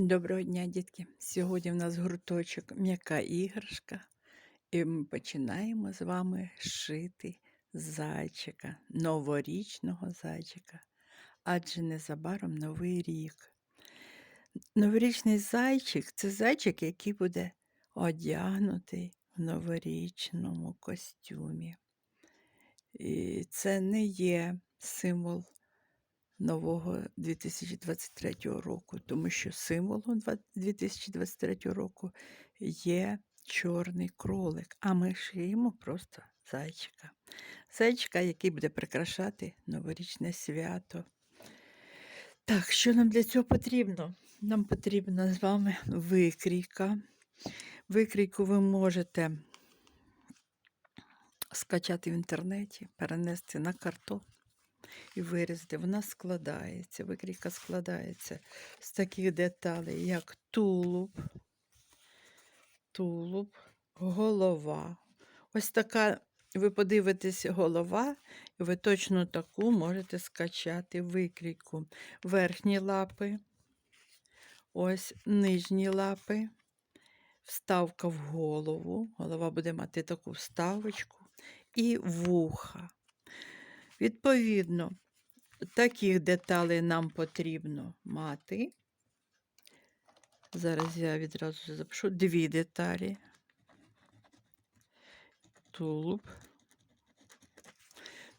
Доброго дня, дітки! Сьогодні в нас гурточок м'яка іграшка, і ми починаємо з вами шити зайчика, новорічного зайчика, адже незабаром новий рік. Новорічний зайчик це зайчик, який буде одягнутий в новорічному костюмі. І це не є символ нового 2023 року, тому що символом 2023 року є чорний кролик, а ми шиємо просто зайчика. Зайчика, який буде прикрашати новорічне свято. Так, що нам для цього потрібно? Нам потрібна з вами викрійка. Викрійку ви можете скачати в інтернеті, перенести на картон і вирізати. Вона складається, викрійка складається з таких деталей, як тулуб, тулуб, голова. Ось така, ви подивитесь, голова, і ви точно таку можете скачати викрійку. Верхні лапи, ось нижні лапи, вставка в голову. Голова буде мати таку вставочку і вуха. Відповідно, таких деталей нам потрібно мати. Зараз я відразу запишу дві деталі. Тулуб.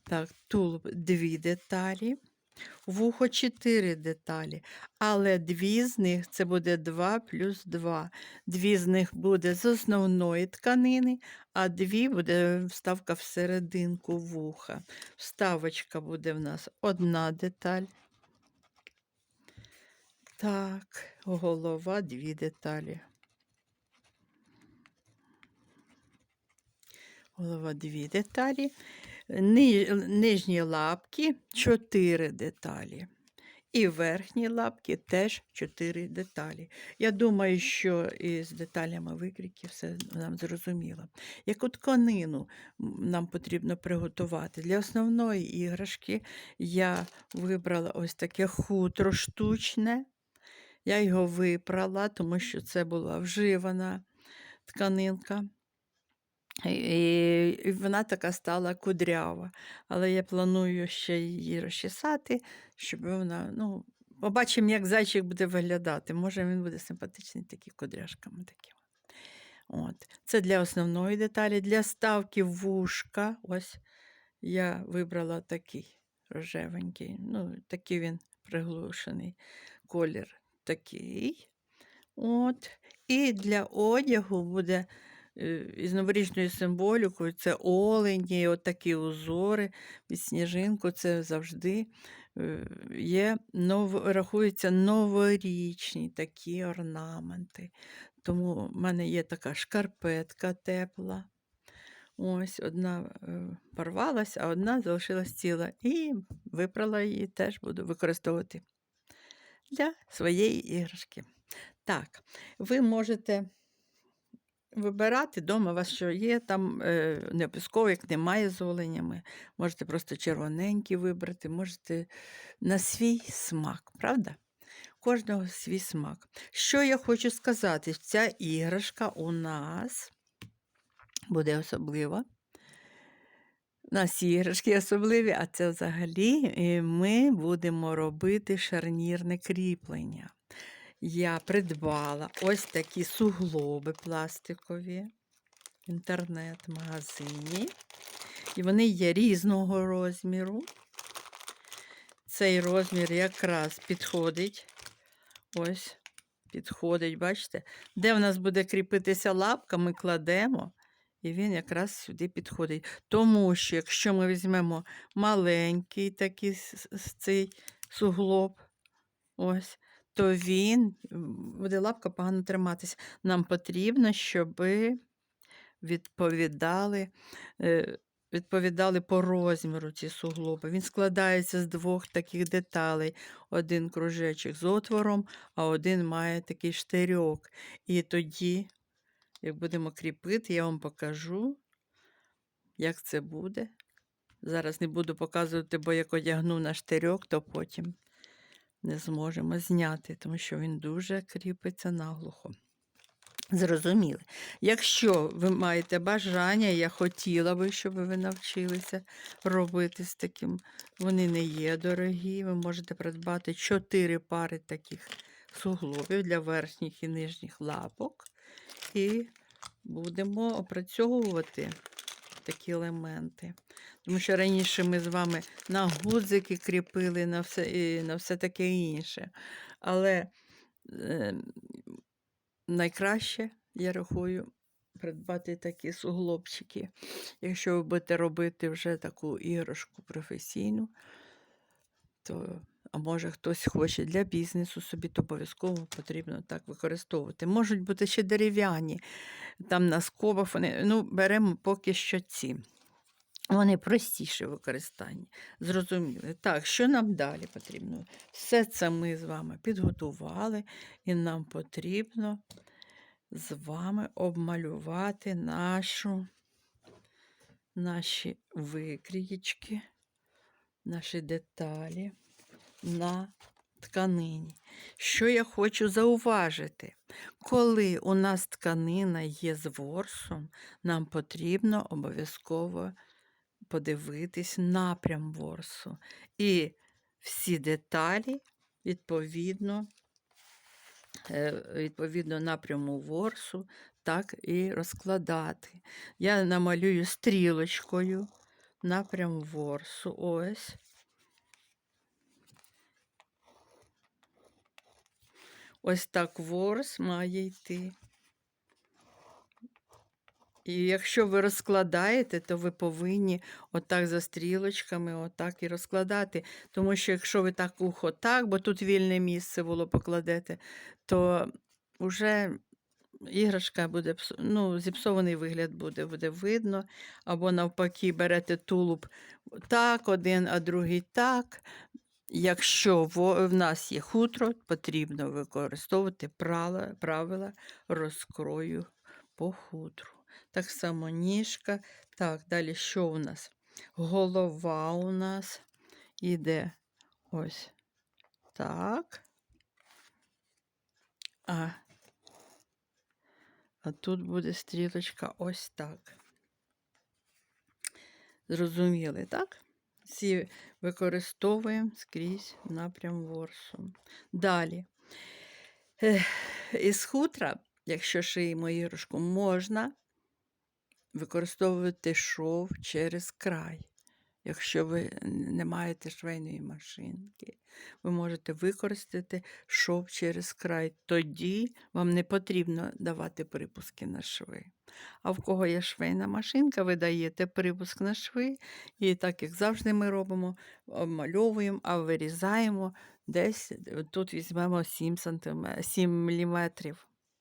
Так, тулуб дві деталі. Вухо чотири деталі, але дві з них це буде 2 плюс 2. Дві з них буде з основної тканини, а дві буде вставка всерединку вуха. Вставочка буде в нас одна деталь. Так, голова дві деталі. Голова дві деталі. Ни- Нижні лапки чотири деталі. І верхні лапки теж чотири деталі. Я думаю, що із деталями викрійки все нам зрозуміло. Яку тканину нам потрібно приготувати? Для основної іграшки я вибрала ось таке хутро штучне. Я його випрала, тому що це була вживана тканинка. І вона така стала кудрява. Але я планую ще її розчесати, щоб вона, ну, побачимо, як зайчик буде виглядати. Може, він буде симпатичний такі кудряшками такими. От. Це для основної деталі. Для ставки вушка. Ось я вибрала такий рожевенький. Ну, такий він приглушений колір такий. От. І для одягу буде із новорічною символікою це олені, от такі узори, під сніжинку це завжди е, є, нов, рахуються новорічні такі орнаменти. Тому в мене є така шкарпетка тепла. Ось одна е, порвалась, а одна залишилась ціла. І випрала її, теж буду використовувати для своєї іграшки. Так, ви можете вибирати вдома у вас що є, там е, не як немає з оленями. Можете просто червоненькі вибрати, можете на свій смак, правда? Кожного свій смак. Що я хочу сказати, ця іграшка у нас буде особлива. У нас іграшки особливі, а це взагалі е, ми будемо робити шарнірне кріплення. Я придбала ось такі суглоби пластикові в інтернет-магазині. І вони є різного розміру. Цей розмір якраз підходить. Ось, підходить, бачите? Де в нас буде кріпитися лапка, ми кладемо, і він якраз сюди підходить. Тому що, якщо ми візьмемо маленький такий цей суглоб, ось, то він буде лапка погано триматися. Нам потрібно, щоб відповідали, е, відповідали по розміру ці суглоби. Він складається з двох таких деталей. Один кружечок з отвором, а один має такий штирьок. І тоді, як будемо кріпити, я вам покажу, як це буде. Зараз не буду показувати, бо як одягну на штирьок, то потім не зможемо зняти, тому що він дуже кріпиться наглухо. Зрозуміли. Якщо ви маєте бажання, я хотіла би, щоб ви навчилися робити з таким. Вони не є дорогі. Ви можете придбати 4 пари таких суглобів для верхніх і нижніх лапок. І будемо опрацьовувати такі елементи. Тому що раніше ми з вами на гудзики кріпили, на все, і на все таке інше. Але е, найкраще, я рахую, придбати такі суглобчики. Якщо ви будете робити вже таку іграшку професійну, то, а може хтось хоче для бізнесу собі, то обов'язково потрібно так використовувати. Можуть бути ще дерев'яні, там на скобах вони, ну, беремо поки що ці. Вони простіші в використанні. Зрозуміли. Так, що нам далі потрібно? Все це ми з вами підготували, і нам потрібно з вами обмалювати нашу, наші викрієчки, наші деталі на тканині. Що я хочу зауважити? Коли у нас тканина є з ворсом, нам потрібно обов'язково подивитись напрям ворсу. І всі деталі відповідно, е, відповідно напряму ворсу, так і розкладати. Я намалюю стрілочкою напрям ворсу. Ось. Ось так ворс має йти. І якщо ви розкладаєте, то ви повинні отак за стрілочками, отак і розкладати. Тому що якщо ви так ухо так, бо тут вільне місце було покладете, то вже іграшка буде ну, зіпсований вигляд буде, буде видно. Або навпаки, берете тулуб так, один, а другий так. Якщо в нас є хутро, потрібно використовувати правила розкрою по хутру. Так само ніжка. Так, далі що у нас? Голова у нас іде ось так. А, а тут буде стрілочка ось так. Зрозуміли, так? Всі використовуємо скрізь напрям ворсу. Далі. Із хутра, якщо шиємо іграшку, можна використовувати шов через край. Якщо ви не маєте швейної машинки, ви можете використати шов через край. Тоді вам не потрібно давати припуски на шви. А в кого є швейна машинка, ви даєте припуск на шви, і так як завжди ми робимо, обмальовуємо, а вирізаємо десь тут візьмемо 7 см, 7 мм.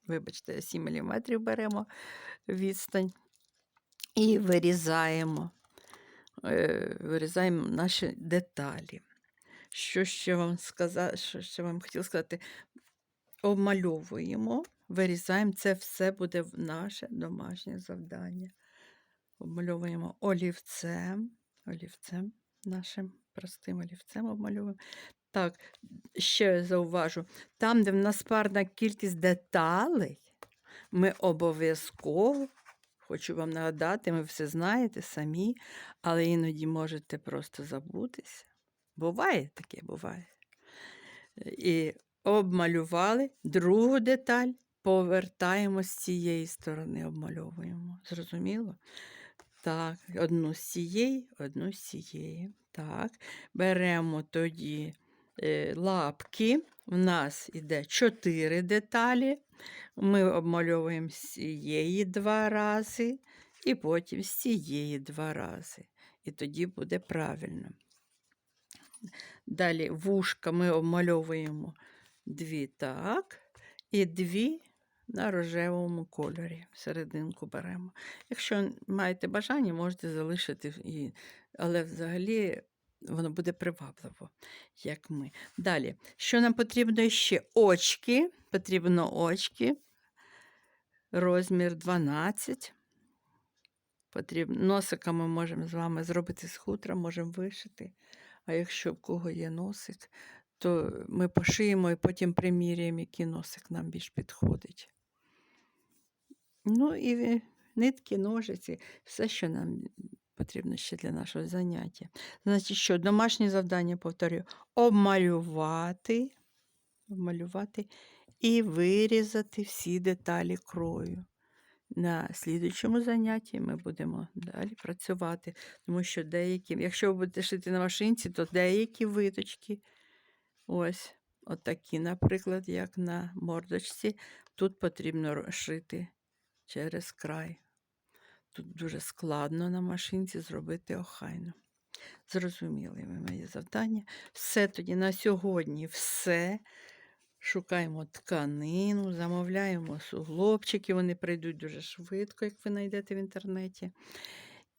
Вибачте, 7 мм беремо відстань і вирізаємо, е, вирізаємо наші деталі. Що ще вам сказати, що ще вам хотіла сказати? Обмальовуємо, вирізаємо, це все буде наше домашнє завдання. Обмальовуємо олівцем, олівцем, нашим простим олівцем обмальовуємо. Так, ще зауважу, там, де в нас парна кількість деталей, ми обов'язково, хочу вам нагадати, ви все знаєте самі, але іноді можете просто забутися. Буває таке, буває. І обмалювали другу деталь, повертаємо з цієї сторони, обмальовуємо. Зрозуміло? Так, одну з цієї, одну з цієї. Так, беремо тоді лапки. У нас іде чотири деталі. Ми обмальовуємо з цієї два рази, і потім з цієї два рази. І тоді буде правильно. Далі вушка ми обмальовуємо дві так, і дві на рожевому кольорі. Серединку беремо. Якщо маєте бажання, можете залишити, але взагалі воно буде привабливо, як ми. Далі, що нам потрібно ще? Очки. Потрібно очки. Розмір 12. Потрібно. Носика ми можемо з вами зробити з хутра, можемо вишити. А якщо в кого є носик, то ми пошиємо і потім приміряємо, який носик нам більш підходить. Ну і нитки, ножиці, все, що нам потрібно ще для нашого заняття. Значить, що домашнє завдання, повторюю, обмалювати, обмалювати і вирізати всі деталі крою. На слідуючому занятті ми будемо далі працювати, тому що деякі, якщо ви будете шити на машинці, то деякі виточки, ось отакі, наприклад, як на мордочці, тут потрібно шити через край. Тут дуже складно на машинці зробити охайно. Зрозуміли ви моє завдання. Все тоді на сьогодні все. Шукаємо тканину, замовляємо суглобчики, вони прийдуть дуже швидко, як ви знайдете в інтернеті.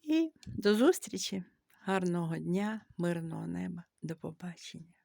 І до зустрічі! Гарного дня, мирного неба, до побачення!